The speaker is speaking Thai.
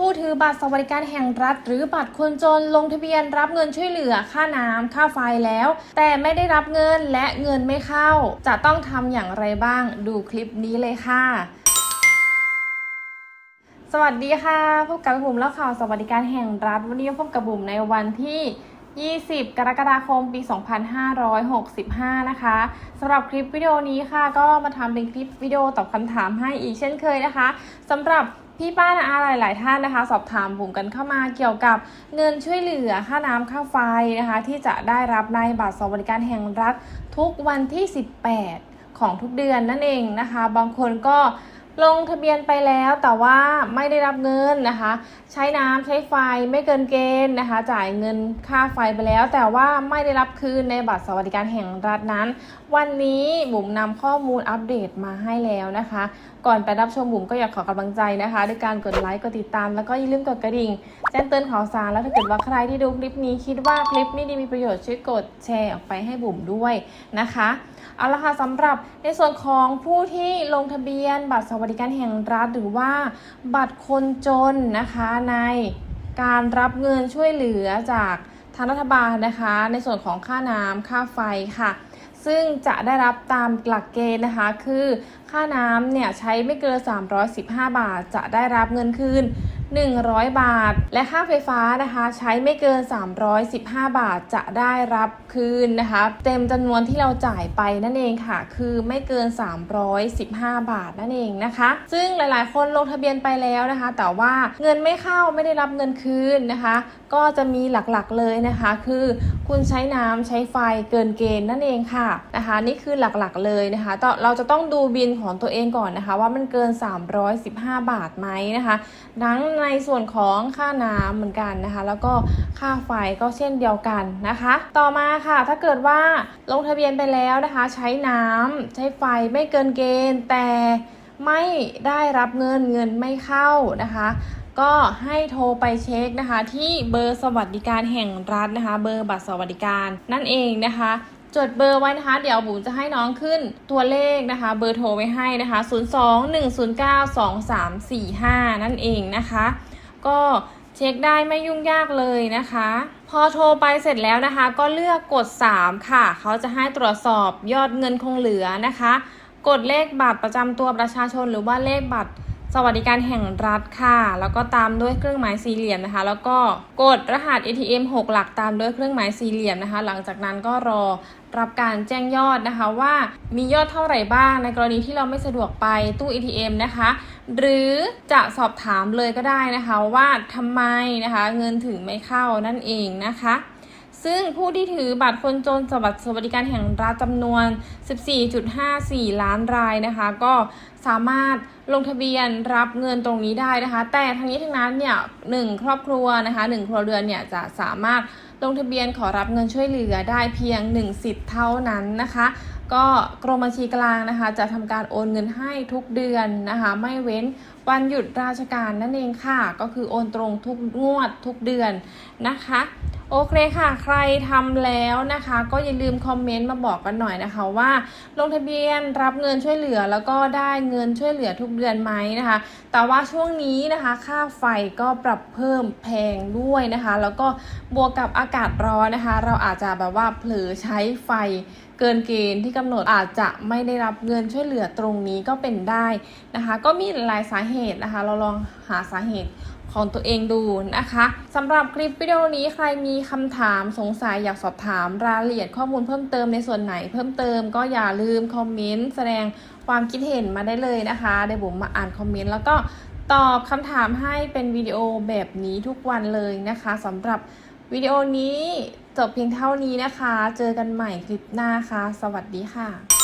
ผู้ถือบัตรสวัสดิการแห่งรัฐ หรือบัตรคนจนลงทะเบียนรับเงินช่วยเหลือค่าน้ำค่าไฟแล้ว แต่ไม่ได้รับเงินและเงินไม่เข้า จะต้องทำอย่างไรบ้างดูคลิปนี้เลยค่ะสวัสดีค่ะ พบกับบุ๋มแล้วข่าวสวัสดิการแห่งรัฐ วันนี้พบกับบุ๋มในวันที่ 20 กรกฎาคมปี 2565 นะคะสำหรับคลิปวิดีโอนี้ค่ะ ก็มาทำเป็นคลิปวิดีโอตอบคำถามให้อีกเช่นเคยนะคะสำหรับพี่ป้านาอาหลาย ๆ ท่านนะคะ สอบถามบุ๋มกันเข้ามาเกี่ยวกับเงินช่วยเหลือค่าน้ำค่าไฟนะคะ ที่จะได้รับในบัตรสวัสดิการแห่งรัฐทุกวันที่ 18 ของทุกเดือนนั่นเองนะคะ บางคนก็ ลงทะเบียนไปแล้วแต่ว่าไม่ได้รับเงินนะคะ ใช้น้ำใช้ไฟไม่เกินเกณฑ์นะคะ จ่ายเงินค่าไฟไปแล้ว แต่ว่าไม่ได้รับคืนในบัตรสวัสดิการแห่งรัฐนั้น วันนี้บุ๋มนำข้อมูลอัปเดตมาให้แล้วนะคะ ก่อนไปรับชมบุ๋มก็อยากขอกำลังใจนะคะด้วยการกดไลค์กดติดตาม แล้วก็อย่าลืมกดกระดิ่งแจ้งเตือนข่าวสารแล้วถ้าเกิดว่าใครที่ดูคลิปนี้คิดว่าคลิปนี้ดีมีประโยชน์ช่วยกดแชร์ออกไปให้บุ๋มด้วยนะคะเอาละค่ะสำหรับในส่วนของผู้ที่ลงทะเบียน บัตรสวัสดิการแห่งรัฐหรือว่าบัตรคนจนนะคะในการรับเงินช่วยเหลือจากทางรัฐบาลนะคะ ในส่วนของค่าน้ำค่าไฟค่ะ ซึ่งจะได้รับตามหลักเกณฑ์นะคะ คือค่าน้ำเนี่ยใช้ไม่เกิน 315 บาท จะได้รับเงินคืน 100 บาท และค่าไฟฟ้านะคะ ใช้ไม่เกิน 315 บาทจะได้รับคืนนะคะ เต็มจำนวนที่เราจ่ายไปนั่นเองค่ะ คือไม่เกิน 315 บาทนั่นเองนะคะ ซึ่งหลายๆ คนลงทะเบียนไปแล้วนะคะ แต่ว่าเงินไม่เข้าไม่ได้รับเงินคืนนะคะ ก็จะมีหลักๆเลยนะคะ คือคุณใช้น้ำใช้ไฟเกินเกณฑ์นั่นเองค่ะนะคะ นี่คือหลักๆเลยนะคะเราจะต้องดูบินของตัวเองก่อนนะคะ ว่ามันเกิน 315 บาทไหมนะคะทั้งในส่วนของค่าน้ำเหมือนกันนะคะ แล้วก็ค่าไฟก็เช่นเดียวกันนะคะ ต่อมาค่ะถ้าเกิดว่าลงทะเบียนไปแล้วนะคะ ใช้น้ำใช้ไฟไม่เกินเกณฑ์ แต่ไม่ได้รับเงินเงินไม่เข้านะคะก็ให้โทรไปเช็คนะคะ ที่เบอร์สวัสดิการแห่งรัฐนะคะ เบอร์บัตรสวัสดิการนั่นเองนะคะ จดเบอร์ไว้นะคะ เดี๋ยวบุ๋มจะให้น้องขึ้นตัวเลขนะคะ เบอร์โทรไว้ให้นะคะ 02-109-2345 นั่นเองนะคะ ก็เช็คได้ไม่ยุ่งยากเลยนะคะ พอโทรไปเสร็จแล้วนะคะ ก็เลือกกด 3 ค่ะ เขาจะให้ตรวจสอบยอดเงินคงเหลือนะคะ กดเลขบัตรประจำตัวประชาชนหรือว่าเลขบัตร สวัสดิการแห่งรัฐค่ะ แล้วก็ตามด้วยเครื่องหมายสี่เหลี่ยมนะคะ แล้วก็กดรหัส ATM 6 หลักตามด้วยเครื่องหมายสี่เหลี่ยมนะคะ หลังจากนั้นก็รอรับการแจ้งยอดนะคะว่ามียอดเท่าไหร่บ้าง ในกรณีที่เราไม่สะดวกไปตู้ ATM นะคะ หรือจะสอบถามเลยก็ได้นะคะว่าทำไมนะคะ เงินถึงไม่เข้านั่นเองนะคะ ซึ่งผู้ที่ถือบัตรคนจนสวัสดิสวัสดิการแห่งรัฐจำนวน 14.54 ล้านรายนะคะ ก็สามารถลงทะเบียนรับเงินตรงนี้ได้นะคะ แต่ทั้งนี้ทั้งนั้นเนี่ยหนึ่งครอบครัวนะคะหนึ่งครัวเรือนเนี่ยจะสามารถลงทะเบียนขอรับเงินช่วยเหลือได้เพียง 1 สิทธิ์เท่านั้นนะคะ ก็กรมบัญชีกลางนะคะ จะทำการโอนเงินให้ทุกเดือนนะคะ ไม่เว้นวันหยุดราชการนั่นเองค่ะ ก็คือโอนตรงทุกงวดทุกเดือนนะคะ โอเคค่ะ ใครทำแล้วนะคะ ก็อย่าลืมคอมเมนต์มาบอกกันหน่อยนะคะว่า ลงทะเบียนรับเงินช่วยเหลือแล้วก็ได้เงินช่วยเหลือทุกเดือนไหมนะคะ แต่ว่าช่วงนี้นะคะ ค่าไฟก็ปรับเพิ่มแพงด้วยนะคะ แล้วก็บวกกับอากาศร้อนนะคะ เราอาจจะแบบว่าเผลอใช้ไฟเกินเกณฑ์ที่กำหนดอาจจะไม่ได้รับเงินช่วยเหลือตรงนี้ก็เป็นได้นะคะ ก็มีหลายสาเหตุนะคะ เราลองหาสาเหตุ ของตัวเองดูนะคะสำหรับคลิปวิดีโอนี้ใครมีคำถามสงสัยอยากสอบถามรายละเอียดข้อมูลเพิ่มเติมในส่วนไหนเพิ่มเติมก็อย่าลืมคอมเมนต์แสดงความคิดเห็นมาได้เลยนะคะเดี๋ยวผมมาอ่านคอมเมนต์แล้วก็ตอบคำถามให้เป็นวิดีโอแบบนี้ทุกวันเลยนะคะสำหรับวิดีโอนี้จบเพียงเท่านี้นะคะ เจอกันใหม่คลิปหน้าค่ะ สวัสดีค่ะ